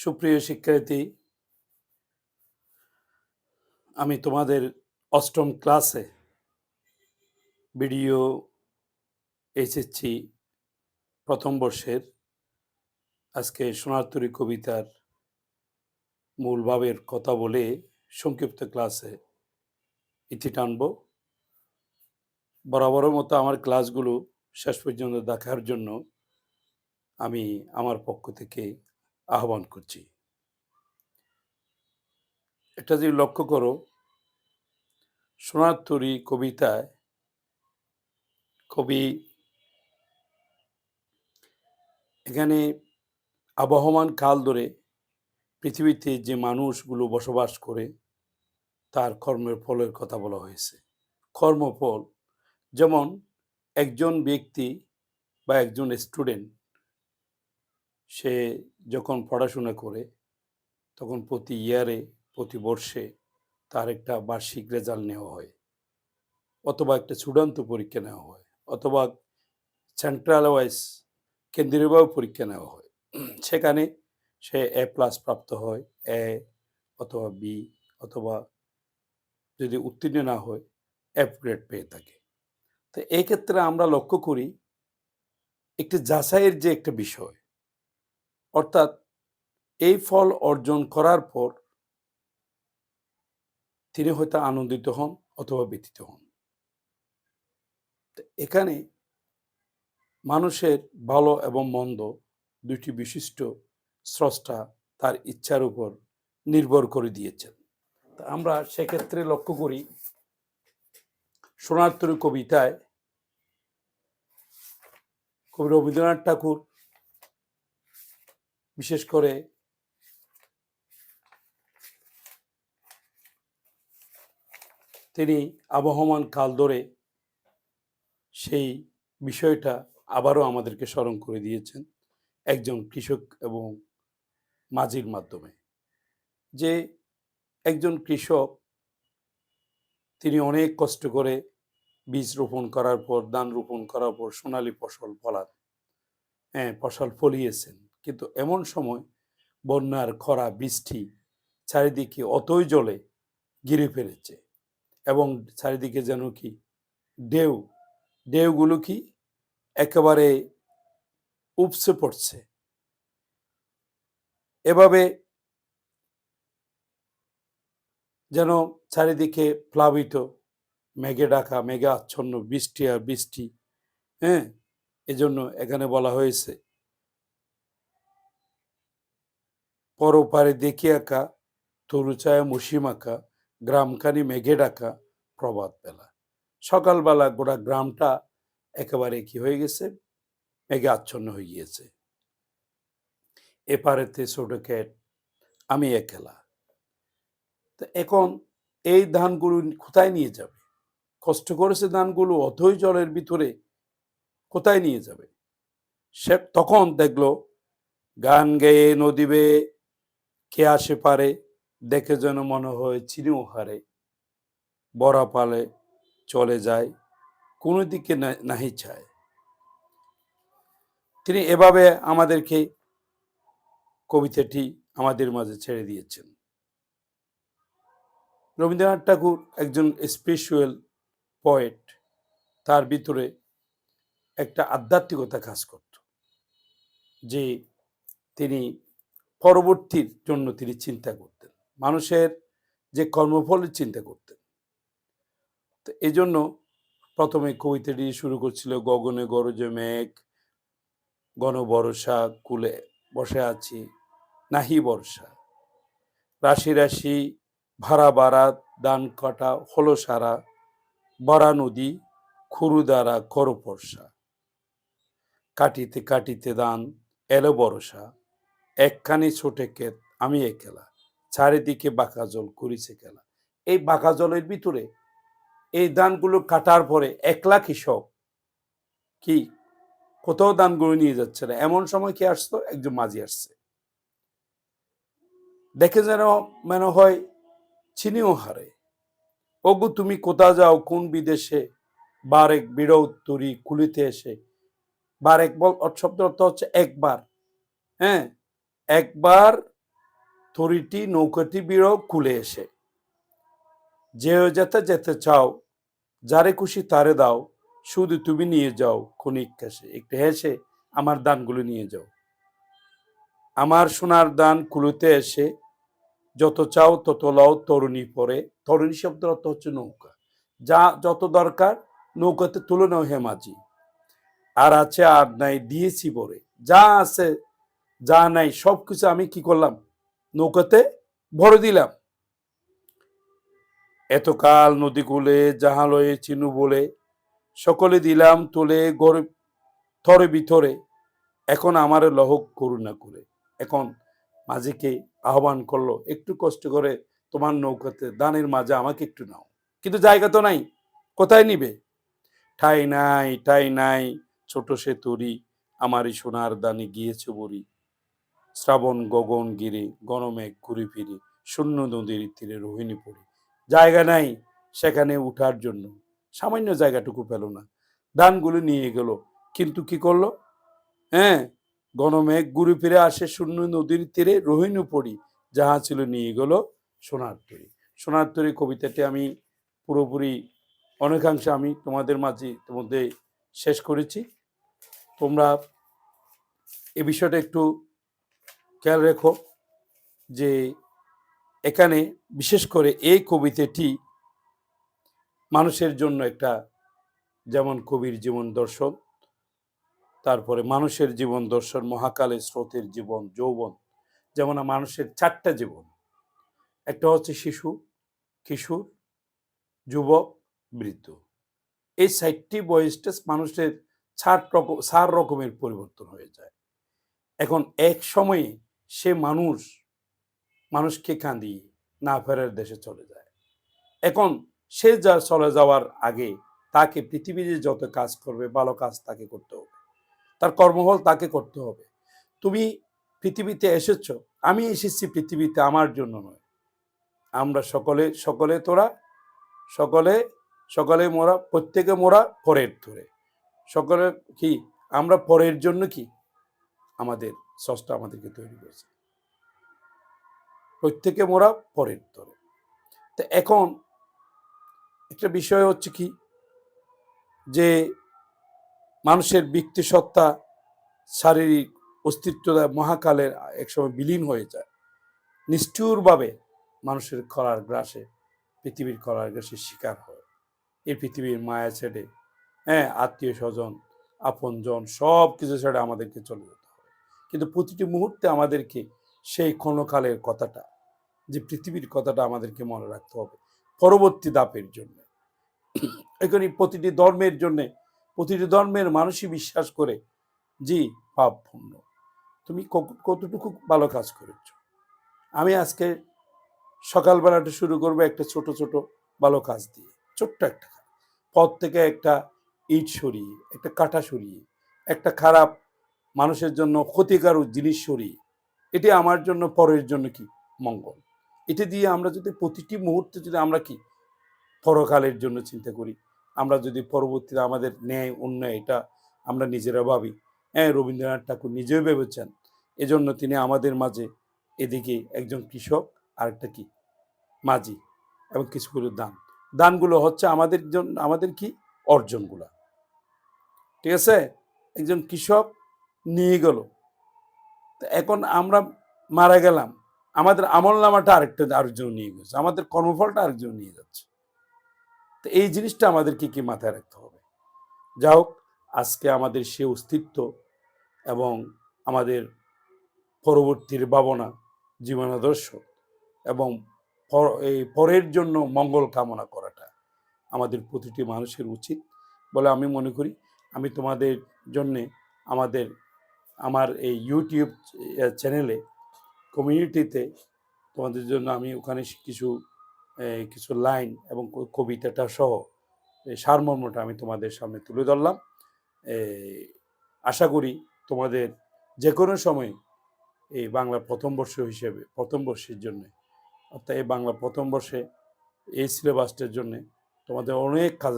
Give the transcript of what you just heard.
সুপ্রিয় শিক্ষার্থী, আমি তোমাদের অষ্টম ক্লাসে ভিডিও এসেছি প্রথম বর্ষের। আজকে সোনারতরী কবিতার মূল ভাবের কথা বলে সংক্ষিপ্ত ক্লাসে ইতি টানব। বরাবরের মতো আমার ক্লাসগুলো শেষ পর্যন্ত দেখার জন্য আমি আমার পক্ষ থেকে আহ্বান করছি। এটা যদি লক্ষ্য করো, সোনার তরী কবিতায় কবি এখানে আবহমান কাল ধরে পৃথিবীতে যে মানুষগুলো বসবাস করে, তার কর্মের ফলের কথা বলা হয়েছে। কর্মফল, যেমন একজন ব্যক্তি বা একজন স্টুডেন্ট সে যখন পড়াশোনা করে, তখন প্রতি ইয়ারে প্রতি বর্ষে তার একটা বার্ষিক রেজাল্ট নেওয়া হয়। অথবা একটা চূড়ান্ত পরীক্ষা নেওয়া হয়, অথবা সেন্ট্রাল ওয়াইজ কেন্দ্রীয়ভাবে পরীক্ষা নেওয়া হয়। সেখানে সে এ প্লাস প্রাপ্ত হয় এ অথবা বি অথবা যদি উত্তীর্ণ না হয় এফ গ্রেড পেয়ে থাকে। তো এই ক্ষেত্রে আমরা লক্ষ্য করি, একটি যাচাইয়ের যে একটা বিষয় অর্থাৎ এই ফল অর্জন করার পর তিনি হয়তো আনন্দিত হন অথবা ব্যথিত হন। এখানে মানুষের ভালো এবং মন্দ দুটি বিশিষ্ট স্রষ্টা তার ইচ্ছার উপর নির্ভর করে দিয়েছেন। তা আমরা সেক্ষেত্রে লক্ষ্য করি, সোনারতরী কবিতায় কবি রবীন্দ্রনাথ ঠাকুর বিশেষ করে তিনি আবহমান কাল ধরে সেই বিষয়টা আবারও আমাদেরকে স্মরণ করে দিয়েছেন একজন কৃষক এবং মাঝির মাধ্যমে। যে একজন কৃষক তিনি অনেক কষ্ট করে বীজ রোপণ করার পর, ধান রোপণ করার পর সোনালী ফসল ফলান হ্যাঁ ফসল ফলিয়েছেন। কিন্তু এমন সময় বন্যার খরা, বৃষ্টি চারিদিকে অতই জলে গিরে ফেলেছে এবং চারিদিকে যেন কি ঢেউ, ঢেউগুলো কি একেবারে উপসে পড়ছে। এভাবে যেন চারিদিকে প্লাবিত, মেঘে ডাকা মেঘে আচ্ছন্ন বৃষ্টি আর বৃষ্টি হ্যাঁ? এজন্য এখানে বলা হয়েছে পরপারে দেখি আঁকা তরুচায় আঁকা গ্রামখানি মেঘে ডাকা প্রভাত বেলা। সকালবেলা গোটা গ্রামটা একেবারে কি হয়ে গেছে? মেঘে আচ্ছন্ন হয়ে গিয়েছে। এপারেতে ছোট ক্যাট, আমি একলা। তো এখন এই ধানগুলো কোথায় নিয়ে যাবে? কষ্ট করেছে ধানগুলো অথই জলের ভিতরে কোথায় নিয়ে যাবে? সে তখন দেখল, গান গেয়ে নদীবে কে আসে পারে, দেখে যেন মনে হয় চিনিও হারে। বড়া পালে চলে যায়, কোনো দিকে নাহি চায়। তিনি এভাবে আমাদেরকে কবিতাটি আমাদের মাঝে ছেড়ে দিয়েছেন। রবীন্দ্রনাথ ঠাকুর একজন স্পেশুয়াল পয়েট তার ভিতরে একটা আধ্যাত্মিকতা কাজ করত, যে তিনি পরবর্তীর জন্য তিনি চিন্তা করতেন। মানুষের যে কর্মফলের চিন্তা করতেন। তো এই জন্য প্রথমে কবিতাটি শুরু করছিল, গগনে গরজে মেঘ গণ বর্ষা কুলে বসে আছি, নাহি বর্ষা। রাশি রাশি ভাড়া বাড়া দান কাটা হলো সারা, বরা নদী খুরু দ্বারা করপর্ষা কাটিতে কাটিতে দান এলো বরসা একখানি ছোটে ক্ষেত, আমি একলা চারিদিকে বাঁকা জল করিছে খেলা। এই বাঁকা জলের ভিতরে এই ধানগুলো কাটার পরে একলা কৃষক কি? কোথাও ধানগুলো নিয়ে যাচ্ছে না। এমন সময় কি আসতো? একজন মাঝি আসছে। দেখে যেন মনে হয় চিনিও হারে। ওগু, তুমি কোথা যাও? কোন বিদেশে? বারেক বিড়ৌ তুরি কুলিতে এসে বারেক বল অর্থ শব্দ অর্থ হচ্ছে একবার। হ্যাঁ? একবার তরিটি নৌকাটি বিরও কুলে এসে যেও যেতে যেতে চাও, যারে খুশি তারে দাও, শুধু তুমি নিয়ে যাও ক্ষণিক কাশে একটু হেসে আমার দানগুলো নিয়ে যাও। আমার সোনার দান কুলুতে এসে, যত চাও তত লও, তরুণী পরে। তরুণী শব্দ অর্থ হচ্ছে নৌকা। যা যত দরকার নৌকাতে তুলে নাও হে মাঝি। আর আছে আর নাই, দিয়েছি পরে। যা আছে যা নাই সব কিছু আমি কি করলাম? নৌকাতে ভরে দিলাম। এতকাল নদী কূলে জাহালয়ে চিনু বলে, সকলে দিলাম তুলে গড়ে থরে ভিতরে এখন আমার লহক করুণা করে। এখন মাঝিকে আহ্বান করল, একটু কষ্ট করে তোমার নৌকাতে, দানের মাঝে আমাকে একটু নাও। কিন্তু জায়গা তো নাই, কোথায় নিবে? ঠাই নাই ঠাই নাই, ছোট সে তরি, আমারই সোনার দানে গিয়েছে বরি। শ্রাবণ, গগন, গিরে গণমেঘ ঘুরে ফিরে, শূন্য নদীর তীরে রোহিণী পড়ি। জায়গা নাই সেখানে উঠার জন্য। সামান্য জায়গাটুকু পেল না। ধানগুলো নিয়ে গেল। কিন্তু কি করল? হ্যাঁ গণমেঘ ঘুরে ফিরে আসে শূন্য নদীর তীরে রোহিণী পড়ি। যাহা ছিল নিয়ে গেল সোনার তরী। সোনার তরী কবিতাটি আমি পুরোপুরি, অনেকাংশে আমি তোমাদের মাঝে মধ্যে শেষ করেছি। তোমরা এ বিষয়টা একটু খেয়াল রেখো যে এখানে বিশেষ করে এই কবিতাটি মানুষের জন্য একটা যেমন কবির জীবন দর্শন, তারপরে মানুষের জীবন দর্শন মহাকালের স্রোতের জীবন, যৌবন, যেমন মানুষের চারটা জীবন। একটা হচ্ছে শিশু, কিশোর, যুবক, বৃদ্ধ। এই সাইটটি বয়সটা মানুষের চার রকম চার রকমের পরিবর্তন হয়ে যায়। এখন এক সময়ে সে মানুষ মানুষকে কাঁদিয়ে না ফেরার দেশে চলে যায়। এখন সে যা চলে যাওয়ার আগে তাকে পৃথিবীতে যত কাজ করবে, ভালো কাজ তাকে করতে হবে। তার কর্মফল তাকে করতে হবে। তুমি পৃথিবীতে এসেছ, আমি এসেছি পৃথিবীতে আমার জন্য নয়। আমরা সকলে সকলে তোরা, সকলে সকলে মোরা, প্রত্যেকে মোরা পরের ধরে। সকলে কি, আমরা পরের জন্য কি? আমাদের সস্তা আমাদেরকে তৈরি করেছে। প্রত্যেকে মোরা পরের ধরে তো এখন একটা বিষয় হচ্ছে কি? যে মানুষের ব্যক্তি সত্তা শারীরিক অস্তিত্বটা মহাকালের একসময় বিলীন হয়ে যায়। নিষ্ঠুরভাবে মানুষের খরার গ্রাসে, পৃথিবীর খরার গ্রাসে শিকার হয়। এই পৃথিবীর মায়া ছেড়ে হ্যাঁ আত্মীয় স্বজন, আপনজন সব কিছু ছেড়ে আমাদেরকে চলে কিন্তু প্রতিটি মুহূর্তে আমাদেরকে সেই ক্ষণকালের কথাটা, যে পৃথিবীর কথাটা আমাদেরকে মনে রাখতে হবে, পরবর্তী দাপের জন্য। এখানে প্রতিটি ধর্মের জন্যে, প্রতিটি ধর্মের মানুষই বিশ্বাস করে, জি, পাপ পূর্ণ তুমি কতটুকু ভালো কাজ করেছ। আমি আজকে সকালবেলাটা শুরু করব একটা ছোট ছোট ভালো কাজ দিয়ে, ছোট্ট একটা। পথ থেকে একটা ইট সরিয়ে, একটা কাঁটা সরিয়ে, একটা খারাপ মানুষের জন্য ক্ষতিকারক জিনিস সরিয়ে এটি আমার জন্য, পরের জন্য কি? মঙ্গল। এটি দিয়ে আমরা যদি প্রতিটি মুহূর্তে যদি আমরা কি? পরকালের জন্য চিন্তা করি। আমরা যদি পরবর্তীতে আমাদের ন্যায়, অন্যায়, এটা আমরা নিজেরা ভাবি। হ্যাঁ রবীন্দ্রনাথ ঠাকুর নিজেও ভেবেছেন। এজন্য তিনি আমাদের মাঝে এদিকে একজন কৃষক আর একটা কি? মাঝি এবং কিছুগুলো দান। দানগুলো হচ্ছে আমাদের জন্য আমাদের কি? অর্জনগুলা। ঠিক আছে? একজন কৃষক নিয়ে গেল। এখন আমরা মারা গেলাম। আমাদের আমল নামাটা আরেকটা আরেকজন নিয়ে গেছে। আমাদের কর্মফলটা আরেকজন নিয়ে যাচ্ছে। তো এই জিনিসটা আমাদেরকে কি মাথায় রাখতে হবে? যা হোক, আজকে আমাদের সে অস্তিত্ব এবং আমাদের পরবর্তীর ভাবনা, জীবনাদর্শ এবং এই পরের জন্য মঙ্গল কামনা করাটা আমাদের প্রতিটি মানুষের উচিত বলে আমি মনে করি। আমি তোমাদের জন্যে আমাদের আমার এই ইউটিউব চ্যানেলে কমিউনিটিতে তোমাদের জন্য আমি ওখানে কিছু কিছু লাইন এবং কবিতাটা সহ সারমর্মটা আমি তোমাদের সামনে তুলে ধরলাম। আশা করি তোমাদের যে কোনো সময় এই বাংলা প্রথম বর্ষ হিসেবে, প্রথম বর্ষের জন্য, অর্থাৎ এই বাংলা প্রথম বর্ষে এই সিলেবাসটার জন্য তোমাদের অনেক কাজ